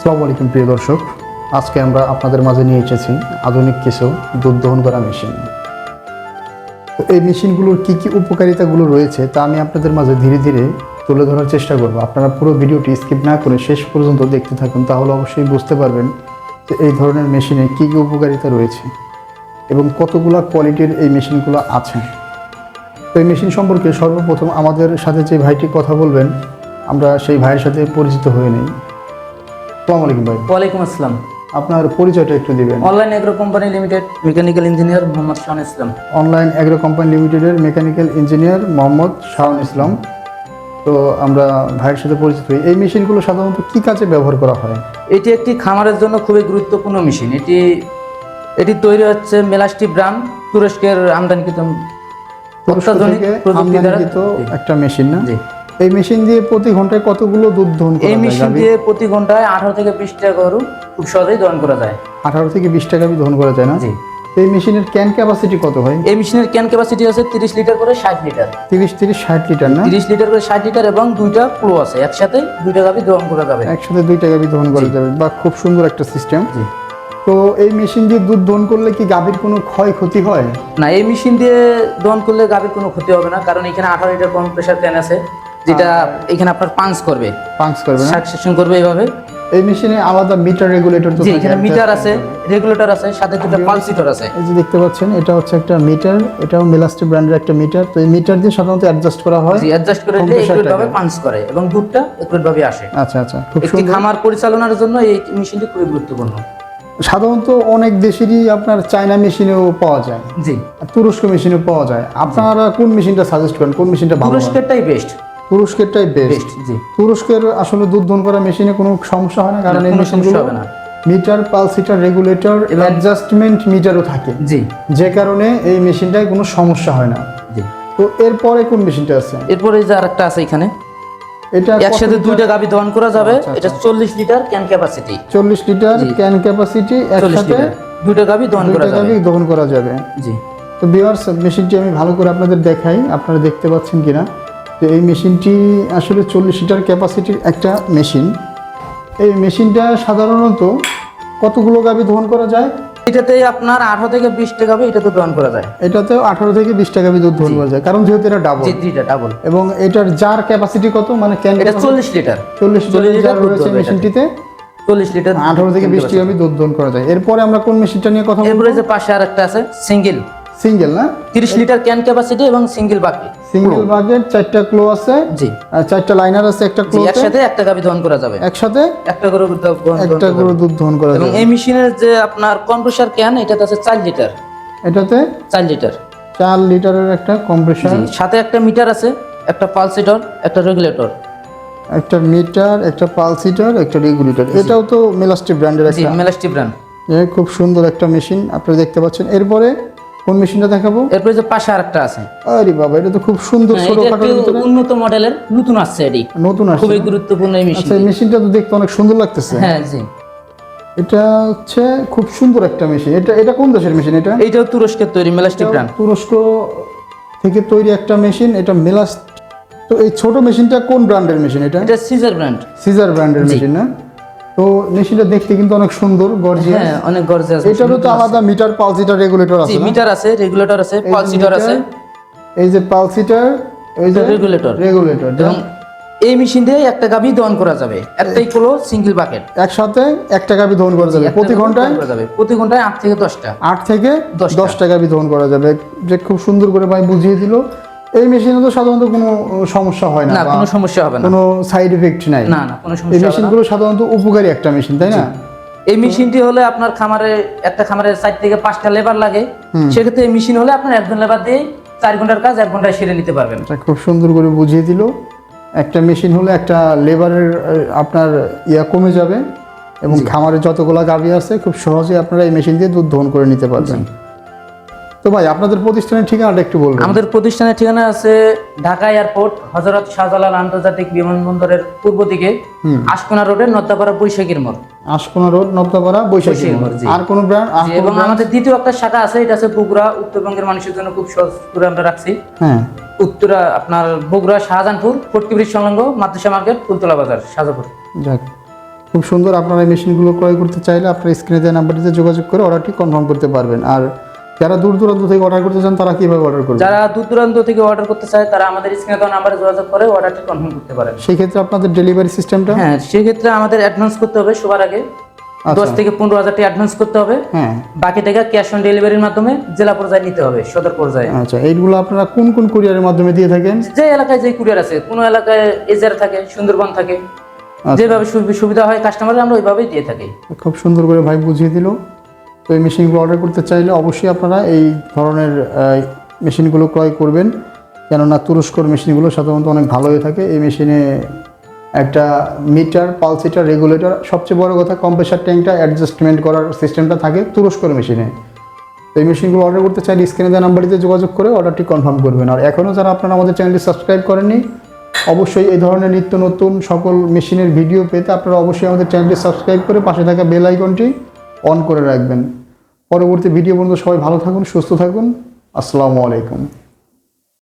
আসসালামু আলাইকুম প্রিয় দর্শক। আজকে আমরা আপনাদের মাঝে নিয়ে এসেছি আধুনিক কিছু দুধ দহন করা মেশিন। এই মেশিনগুলোর কী কী উপকারিতাগুলো রয়েছে তা আমি আপনাদের মাঝে ধীরে ধীরে তুলে ধরার চেষ্টা করব। আপনারা পুরো ভিডিওটি স্কিপ না করে শেষ পর্যন্ত দেখতে থাকুন, তাহলে অবশ্যই বুঝতে পারবেন যে এই ধরনের মেশিনে কী কী উপকারিতা রয়েছে এবং কতগুলা কোয়ালিটির এই মেশিনগুলো আছে। তো এই মেশিন সম্পর্কে সর্বপ্রথম আমাদের সাথে যে ভাইটি কথা বলবেন, আমরা সেই ভাইয়ের সাথে পরিচিত হয়ে নিই। আসসালামু আলাইকুম ভাই। ওয়ালাইকুম আসসালাম। আপনার পরিচয়টা একটু দিবেন। Online agro company limited mechanical engineer Mohammad Shahan Islam. Online agro company লিমিটেডের মেকানিক্যাল ইঞ্জিনিয়ার মোহাম্মদ শাহন ইসলাম। তো আমরা ভাইয়ের সাথে পরিচিত হই। এই মেশিনগুলো সাধারণত কী কাজে ব্যবহার করা হয়? এটি একটি খামারের জন্য খুবই গুরুত্বপূর্ণ মেশিন। এটি এটি তৈরি হচ্ছে মেলাস্টি ব্রাম তুরস্কের আমদানিকৃত অত্যাধুনিক প্রযুক্তি দ্বারা একটা মেশিন না? জি। এই মেশিন দিয়ে প্রতি ঘন্টায় কতগুলো দুধ দহন করা এই মেশিন দিয়ে প্রতি ঘন্টায় আঠারো থেকে বিশ টাকা গরু খুব সহজেই দহন করা যায়। আঠারো থেকে বিশ টাকা দহন করা যায় না? জি। এই মেশিনের ক্যান ক্যাপাসিটি কত হয় এই মেশিনের ক্যান ক্যাপাসিটি আছে তিরিশ লিটার করে ষাট লিটার। তিরিশ তিরিশ ষাট লিটার না? তিরিশ লিটার করে ষাট লিটার এবং দুইটা ক্লো আছে একসাথে দুইটা গাভি দহন করা যাবে। একসাথে দুই টাকা দহন করা যাবে বা খুব সুন্দর একটা সিস্টেম জি। তো এই মেশিন দিয়ে দুধ দহন করলে কি গাভীর কোনো ক্ষয় ক্ষতি হয়? না এই মেশিন দিয়ে দহন করলে গাভীর কোনো ক্ষতি হবে না কারণ এখানে আঠারো লিটার কম প্রেশার ক্যান আছে। যেটা এখানে আপনার পাঞ্চ করবে। পাঞ্চ করবে না? সাকসেশন করবে এইভাবে এই মেশিনে আলাদা মিটার রেগুলেটর তো এখানে মিটার আছে রেগুলেটর আছে সাথে দুটো পালসিটর আছে। এই যে দেখতে পাচ্ছেন এটা হচ্ছে একটা মিটার এটাও মেলাস্টি ব্র্যান্ডের একটা মিটার তো এই মিটার দিয়ে সাধারণত অ্যাডজাস্ট করা হয়। জি অ্যাডজাস্ট করে দিলে Compressor একুরেট পাঞ্চ করে এবং দুধটা একুরেট ভাবে আসে। আচ্ছা আচ্ছা খুব একটি সুন্দর। খামার পরিচালনার জন্য এই মেশিনটি খুবই গুরুত্বপূর্ণ। সাধারণত অনেক দেশেরই আপনার চায়না মেশিনেও পাওয়া যায়। জি। তুরস্ক মেশিনেও পাওয়া যায়। আপনারা কোন মেশিনটা সাজেস্ট করেন? কোন মেশিনটা ভালো? তুরস্কেরটাই বেস্ট তুরস্কেরটাই বেস্ট জি। তুরস্কের আসলে দুধ দহন করা মেশিনে কোনো সমস্যা হয় না কারণ এই মেশিনগুলো সমস্যা হবে না। মিটার পালসিটার রেগুলেটর এবং অ্যাডজাস্টমেন্ট মিটারও থাকে। জি। যে কারণে এই মেশিনটায় কোনো সমস্যা হয় না। জি। তো এরপরে কোন মেশিনটা আছে? এরপরে যে আরেকটা আছে এখানে এটা একসাথে দুইটা গাভি দহন করা যাবে। এটা চল্লিশ লিটার ক্যান ক্যাপাসিটি চল্লিশ লিটার ক্যান ক্যাপাসিটি একসাথে দুইটা গাভি দহন করা দুইটা যাবে। গাভী দহন করা যাবে। জি। তো বিয়ার্স মেশিনটি আমি ভালো করে আপনাদের দেখাই। আপনারা দেখতে পাচ্ছেন কিনা? যে এই মেশিনটি আসলে চল্লিশ লিটার ক্যাপাসিটির একটা মেশিন। এই মেশিনটা সাধারণত কতগুলো গাভী দহন করা যায়? এটাতে আপনার আঠারো থেকে বিশ টাকা হবে এটাতে দহন করা যায়। এটাতেও আঠারো থেকে বিশ টাকা দুধ দহন করা যায় কারণ যেহেতু এটা ডাবল দুইটা ডাবল এবং এটার জার ক্যাপাসিটি কত? মানে ক্যান এটা চল্লিশ লিটার। চল্লিশ চল্লিশ লিটার রয়েছে মেশিনটিতে চল্লিশ লিটার আঠারো থেকে বিশ টাকা দুধ দহন করা যায়। এরপরে আমরা কোন মেশিনটা নিয়ে কথা বলব? এরপরে যে পাশে আর একটা আছে সিঙ্গেল। সিঙ্গেল না? তিরিশ লিটার ক্যান ক্যাপাসিটি এবং সিঙ্গেল বাকি সিঙ্গেল বাগের চারটা ক্লো আছে। জি। আর চারটা লাইনার আছে একটা ক্লো একসাথে একটা গাভি দহন করা যাবে। একসাথে? একটা করে দুধ দহন একটা করা দুধ দহন করা এবং যাবে। এই মেশিনের যে আপনার কম্প্রেসার ক্যান এটাতে আছে চার লিটার। এটাতে? চার লিটার। চার লিটারের একটা কম্প্রেসার সাথে একটা মিটার আছে একটা পালসিটর একটা রেগুলেটর একটা মিটার একটা পালসিটার একটা রেগুলেটর এটাও তো মেলাস্টি ব্র্যান্ডের জি একটা। মেলাস্টি ব্র্যান্ড খুব সুন্দর একটা মেশিন আপনারা দেখতে পাচ্ছেন। এরপরে কোন মেশিনটা দেখাবো? এরপরে যে পাশে আর একটা আছে। আরে বাবা এটা তো খুব সুন্দর হ্যাঁ, ছোট এটা উন্নত মডেলের নতুন আসছে এটি। নতুন আসছে। খুবই গুরুত্বপূর্ণ এই মেশিন আচ্ছা মেশিনটা। তো দেখতে অনেক সুন্দর লাগতেছে। হ্যাঁ জি। এটা হচ্ছে খুব সুন্দর একটা মেশিন। এটা এটা কোন দেশের মেশিন এটা? এইটাও তুরস্কের তৈরি মেলাস্টিক ব্র্যান্ড। তুরস্ক থেকে তৈরি একটা মেশিন এটা মেলাস তো এই ছোট মেশিনটা কোন ব্র্যান্ডের মেশিন এটা? এটা সিজার ব্র্যান্ড সিজার ব্র্যান্ডের মেশিন না? তো মেশিনটা দেখতে কিন্তু অনেক সুন্দর গর্জিয়াস হ্যাঁ অনেক গর্জিয়াস এটারও তো আলাদা মিটার পালসিটার রেগুলেটর আছে মিটার আছে রেগুলেটর আছে যে আছে। এই যে পালসিটার এই যে রেগুলেটর রেগুলেটর এবং এই মেশিন দিয়ে একটা গাভি দহন করা যাবে। একটাই হলো সিঙ্গেল বাকেট একসাথে এক টাকা দহন করা যাবে। প্রতি ঘন্টায়? যাবে। প্রতি ঘন্টায় আট থেকে দশটা। আট থেকে দশটা। দশ টাকা দহন করা যাবে। যে খুব সুন্দর করে ভাই বুঝিয়ে দিল। এই মেশিনে তো সাধারণত কোনো সমস্যা হয় না না কোনো সমস্যা হবে না। কোনো সাইড এফেক্ট নাই। না না কোনো সমস্যা না। মেশিনগুলো সাধারণত উপকারী একটা মেশিন তাই না? এই মেশিনটি হলে আপনার খামারে একটা খামারে চার থেকে পাঁচটা লেবার লাগে। সেক্ষেত্রে এই মেশিন হলে আপনার একজন লেবার দিয়ে চার ঘণ্টার কাজ এক ঘন্টায় সেরে নিতে পারবেন। খুব সুন্দর করে বুঝিয়ে দিল। একটা মেশিন হলে একটা লেবারের আপনার ইয়া কমে যাবে এবং খামারে যতগুলা গাভী আছে খুব সহজে আপনারা এই মেশিন দিয়ে দুধ দহন করে নিতে পারবেন। তো ভাই আপনাদের প্রতিষ্ঠানের ঠিকানাটা একটু বলবেন। আমাদের প্রতিষ্ঠানের ঠিকানা আছে ঢাকা এয়ারপোর্ট হজরত শাহজালাল আন্তর্জাতিক বিমানবন্দরের পূর্ব দিকে আশকোনা রোডের নদ্দাপাড়া বৈশাখীর মোড়। আশকোনা রোড নবদাপাড়া বৈশাখী বৈশাখী মোড়, আর কোনো ব্র্যান্ড এবং আমাদের দ্বিতীয় একটা শাখা আছে এটা আছে বগুড়া। উত্তরবঙ্গের মানুষের জন্য খুব সহজ করে আমরা রাখছি। হ্যাঁ। উত্তরা আপনার বগুড়া শাহজাহানপুর ফোর্টি ব্রিজ সংলগ্ন মাদ্রাসা মার্কেট ফুলতলা বাজার শাহজাপুর যাক খুব সুন্দর আপনারা এই মেশিনগুলো ক্রয় করতে চাইলে আপনার স্ক্রিনে দেওয়া নাম্বারটিতে যোগাযোগ করে অর্ডারটি কনফার্ম করতে পারবেন। আর যারা দূর দূরান্ত থেকে অর্ডার করতে চান তারা কীভাবে অর্ডার করবেন যারা দূর দূরান্ত থেকে অর্ডার করতে চায় তারা আমাদের স্ক্রিনে দেওয়া নাম্বারে যোগাযোগ করে অর্ডারটি কনফার্ম করতে পারেন। সেই ক্ষেত্রে আপনাদের ডেলিভারি সিস্টেমটা হ্যাঁ সেক্ষেত্রে আমাদের অ্যাডভান্স করতে হবে সবার আগে। দশ থেকে পনেরো হাজার টাকা অ্যাডভান্স করতে হবে। হ্যাঁ। বাকি টাকা ক্যাশ অন ডেলিভারির মাধ্যমে জেলা পর্যায়ে নিতে হবে সদর পর্যায়ে। আচ্ছা এইগুলো আপনারা কোন কোন কুরিয়ারের মাধ্যমে দিয়ে থাকেন? যে এলাকায় যে কুরিয়ার আছে কোনো এলাকায় এজার থাকে সুন্দরবন থাকে। আচ্ছা। যেভাবে সুবি- সুবিধা হয় কাস্টমারের আমরা ওইভাবেই দিয়ে থাকি। খুব সুন্দর করে ভাই বুঝিয়ে দিল। তো এই মেশিনগুলো অর্ডার করতে চাইলে অবশ্যই আপনারা এই ধরনের মেশিনগুলো ক্রয় করবেন। কেননা তুরস্কর মেশিনগুলো সাধারণত অনেক ভালো হয়ে থাকে। এই মেশিনে একটা মিটার পালসিটার রেগুলেটর সবচেয়ে বড় কথা কম্প্রেসার ট্যাঙ্কটা অ্যাডজাস্টমেন্ট করার সিস্টেমটা থাকে তুরস্কর মেশিনে তো এই মেশিনগুলো অর্ডার করতে চাইলে স্ক্রিনে দেওয়া নাম্বারটিতে যোগাযোগ করে অর্ডারটি কনফার্ম করবেন। আর এখনও যারা আপনারা আমাদের চ্যানেলটি সাবস্ক্রাইব করেননি, অবশ্যই এই ধরনের নিত্য নতুন সকল মেশিনের ভিডিও পেতে আপনারা অবশ্যই আমাদের চ্যানেলটি সাবস্ক্রাইব করে পাশে থাকা বেল আইকনটি অন করে রাখবেন। পরবর্তী ভিডিও পর্যন্ত সবাই ভালো থাকুন সুস্থ থাকুন। আসসালামু আলাইকুম।